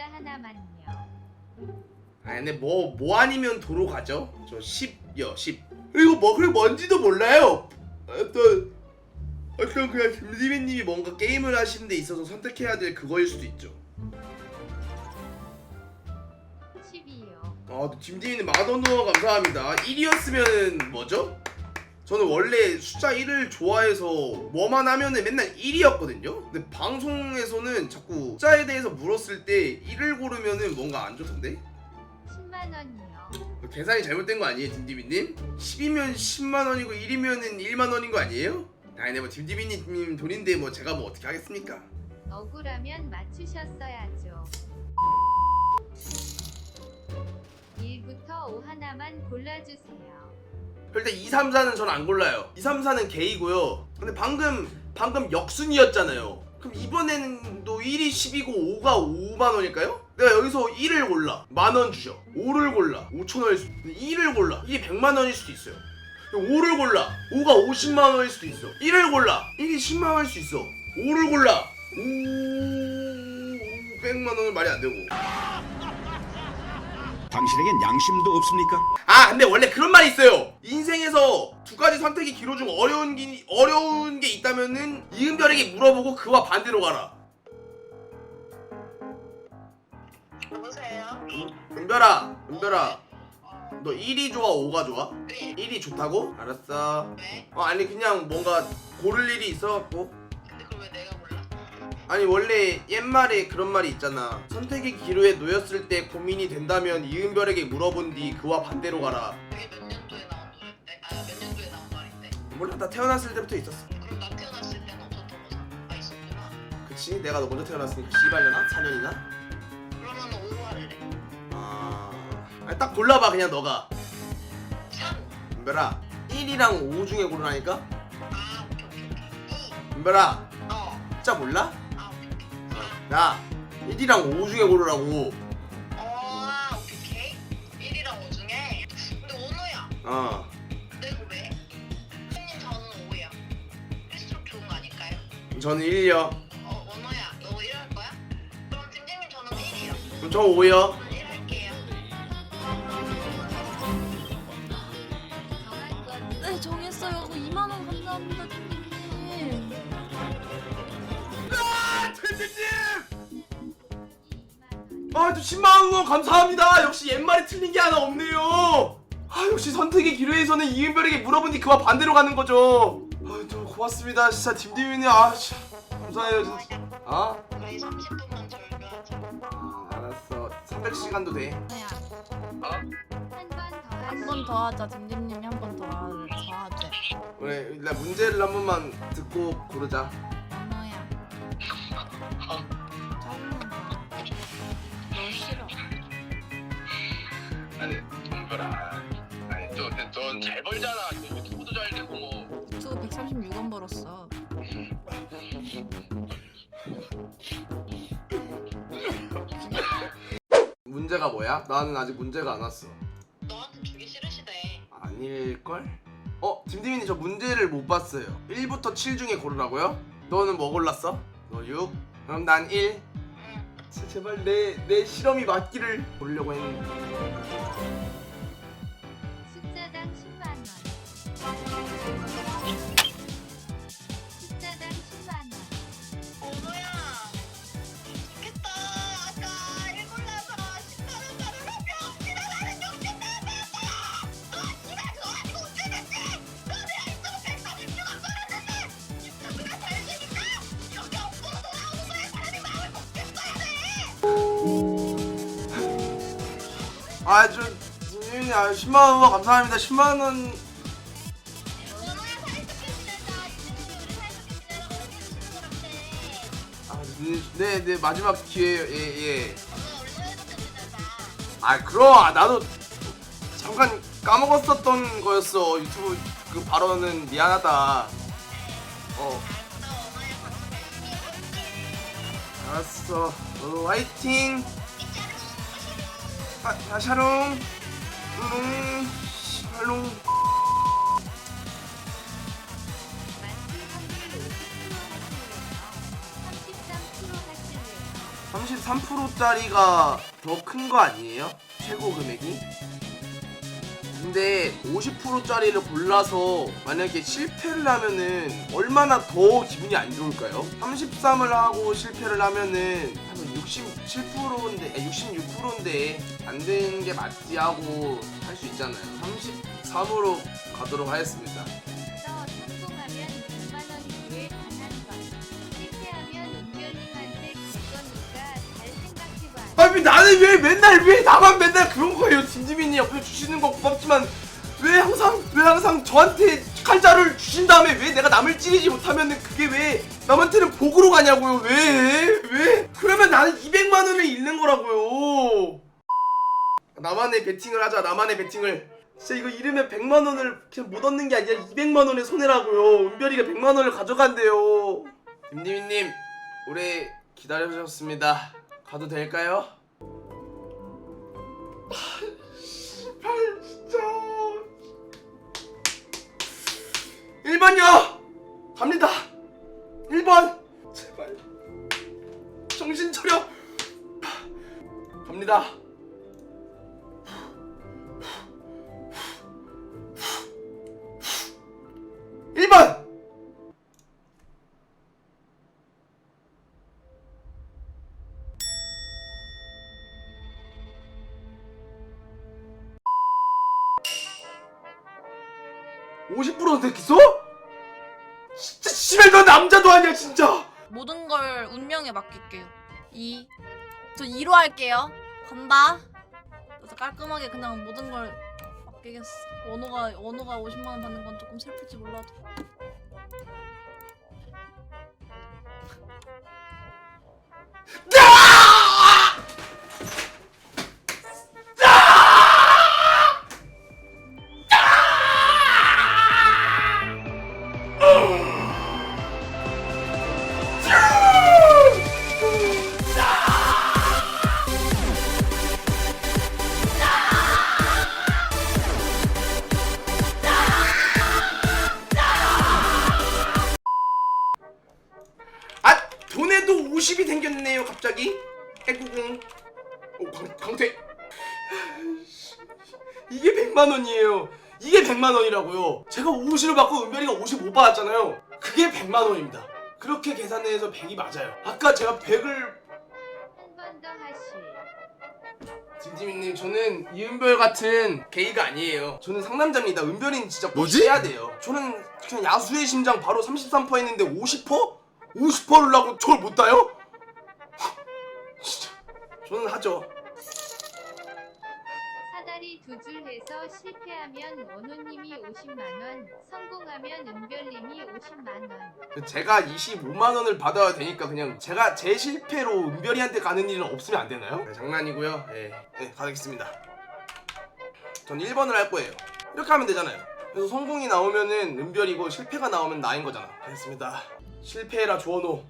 숫자 하나만요. 아 근데 뭐뭐 아니면 도로 가죠? 저 10요 10 그리고 뭐 그리고 뭔지도 몰라요 어떤 어떤 그냥 김지민님이 뭔가 게임을 하시는 데 있어서 선택해야 될 그거일 수도 있죠 10이요. 아 김지민님 만원 후원 감사합니다 1이었으면 뭐죠? 저는 원래 숫자 1을 좋아해서 뭐만 하면은 맨날 1이었거든요 근데 방송에서는 자꾸 숫자에 대해서 물었을 때 1을 고르면은 뭔가 안 좋던데 10만 원이요. 계산이 잘못된 거 아니에요, dim디비님? 10이면 10만 원이고 1이면은 1만 원인 거 아니에요? 아니, 뭐 dim디비님 돈인데 뭐 제가 뭐 어떻게 하겠습니까? 억울하면 맞추셨어야죠. 1부터 5 하나만 골라주세요. 일단 2, 3, 4는 전 안 골라요. 2, 3, 4는 개이고요. 근데 방금 방금 역순이었잖아요. 그럼 이번에는 또 1이 10이고 5가 5만 원일까요? 내가 여기서 1을 골라. 만 원 주죠. 5를 골라. 5천 원일 수도 있고 2를 골라. 이게 100만 원일 수도 있어요. 5를 골라. 5가 50만 원일 수도 있어. 1을 골라. 1이 10만 원일 수 있어. 5를 골라. 5 500만 원은 말이 안 되고. 당신에겐 양심도 없습니까? 아 근데 원래 그런 말이 있어요 인생에서 두 가지 선택이 기로 중 어려운 기, 어려운 게 있다면은 이은별에게 물어보고 그와 반대로 가라 누구세요? 은별아 은별아 너 1이 좋아 5가 좋아? 네. 1이 좋다고? 알았어 왜? 어 아니 그냥 뭔가 고를 일이 있어갖고 아니 원래 옛말에 그런 말이 있잖아 선택의 기로에 놓였을 때 고민이 된다면 이은별에게 물어본 뒤 그와 반대로 가라 그게 몇 년도에 나온 노래인데? 아, 몇 년도에 나온 말인데? 몰라 나 태어났을 때부터 있었어 그럼 나 태어났을 때는 없었던 거잖아. 있었구나. 그치 내가 너 먼저 태어났으니까 씨발려나? 4년이나? 그러면 5 할래. 아... 아니, 딱 골라봐 그냥 너가 3. 은별아 1이랑 5 중에 고르라니까? 아, 오케이, 오케이, 오케이. 2. 은별아 어. 숫자 몰라? 아. 야 1이랑 5 중에 고르라고 어, 오케이, 오케이. 1이랑 5 중에. 근데 원호야. 어 내가 왜? 선생님 저는 5야. 필수록 좋은 거 아닐까요? 저는 1이요 어, 원호야. 너 1할 거야? 그럼 팀장님 저는 1이요. 그럼 저 5요 저는 1 할게요. 아 또 10만원 후원 감사합니다 역시 옛말에 틀린 게 하나 없네요 아 역시 선택의 기로에서는 이은별에게 물어본 뒤 그와 반대로 가는 거죠 아 또 고맙습니다 진짜 딤딤이네 아 진짜 감사해요 진짜 아? 저희 30분만 절교하자. 아, 알았어 300시간도 돼 네, 한번 더 하자. 딘딘님이 한 번 더 하자. 그래 나 문제를 한 번만 듣고 고르자 문제가 뭐야? 나는 아직 문제가 안 왔어 너한테 주기 싫으시대. 아닐걸? 어? 딤dim이님 저 문제를 못 봤어요 1부터 7 중에 고르라고요? 너는 뭐 골랐어? 너 6? 그럼 난 1? 응. 제- 제발 내, 내 실험이 맞기를 고르려고 했는데 아저 아, 10만 원 후원 감사합니다 10만원 원호야 사이좋게 지내자. 우리 사이좋게 지내라고 해주는 거란데. 아, 네, 네 마지막 예예 원호야 우리 사이좋게 지내자. 아 그럼 아, 나도 잠깐 까먹었었던 거였어 유튜브 그 발언은 미안하다 어 알았어 어, 화이팅 아, 아 샤롱 음 샬롱 마트 확률 50% 하실래요? 33% 하실래요? 33%짜리가 더 큰 거 아니에요? 최고 금액이? 근데 50%짜리를 골라서 만약에 실패를 하면은 얼마나 더 기분이 안 좋을까요? 33을 하고 실패를 하면은 한 67%인데 66%인데 안 되는 게 맞지 하고 할 수 있잖아요. 33으로 가도록 하겠습니다. 또 성공하면 100만 원이 왜 반한 건. 실패하면 은별님한테 줄 거니까 잘 생각해봐. 아니 나는 왜 맨날 왜 나만 맨날 그런 거예요 진지민이 옆에 주시는 거 고맙지만 왜 항상 왜 항상 저한테 칼자를 주신 다음에 왜 내가 남을 찌르지 못하면 은 그게 왜 남한테는 복으로 가냐고요? 왜? 왜? 그러면 나는 200만 원을 잃는 거라고요. 나만의 베팅을 하자 나만의 베팅을. 진짜 이거 잃으면 100만 원을 그냥 못 얻는 게 아니라 200만 원의 손해라고요. 은별이가 100만 원을 가져간대요. 김지민님 오래 기다려주셨습니다. 가도 될까요? 아, 진짜 1번이요! 갑니다 1번 제발 정신 차려 갑니다 1번! (50% 됐겠어?) 진짜 너 남자도 아니야 진짜 모든 걸 운명에 맡길게요. 2. 저 2로 할게요. 간다. 그래서 깔끔하게 그냥 모든 걸 맡기겠어. 원호가 원호가 50만 원 받는 건 조금 슬플지 몰라도. 아 50이 생겼네요 갑자기. 해구궁. 오 강, 강태. 이게 100만 원이에요. 이게 100만 원이라고요. 제가 50을 받고 은별이가 55 받았잖아요. 그게 100만 원입니다. 그렇게 계산해서 100이 맞아요. 아까 제가 100을 한번 더 하실. 진지민님 저는 이은별 같은 게이가 아니에요. 저는 상남자입니다. 은별이는 진짜 뭐지? 해야 돼요. 저는 그냥 야수의 심장 바로 33% 했는데 50%? 50%를 하고 저걸 못 따요? 진짜 저는 하죠 사다리 두 줄 해서 실패하면 원우님이 50만 원, 성공하면 은별님이 50만 원. 제가 25만 원을 받아야 되니까 그냥 제가 제 실패로 은별이한테 가는 일은 없으면 안 되나요? 네, 장난이고요. 네, 네 가겠습니다. 전 1번을 할 거예요. 이렇게 하면 되잖아요. 그래서 성공이 나오면은 은별이고 실패가 나오면 나인 거잖아. 알겠습니다. 실패해라 조원호.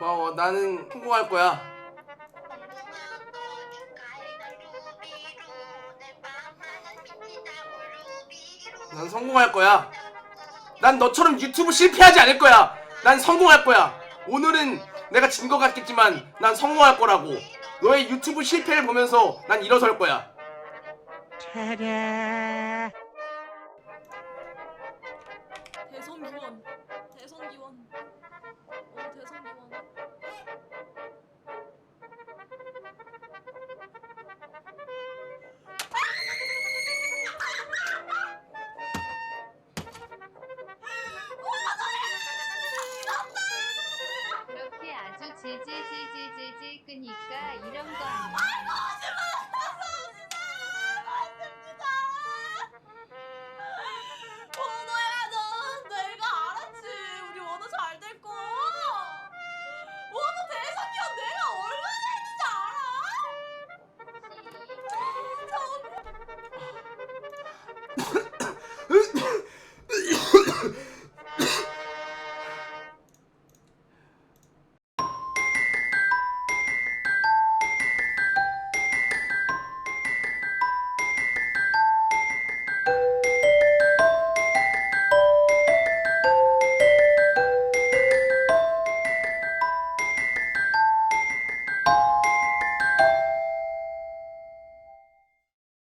고마워. 나는 성공할 거야. 난 성공할 거야. 난 너처럼 유튜브 실패하지 않을 거야. 난 성공할 거야. 오늘은 내가 진 것 같겠지만 난 성공할 거라고. 너의 유튜브 실패를 보면서 난 일어설 거야. 대선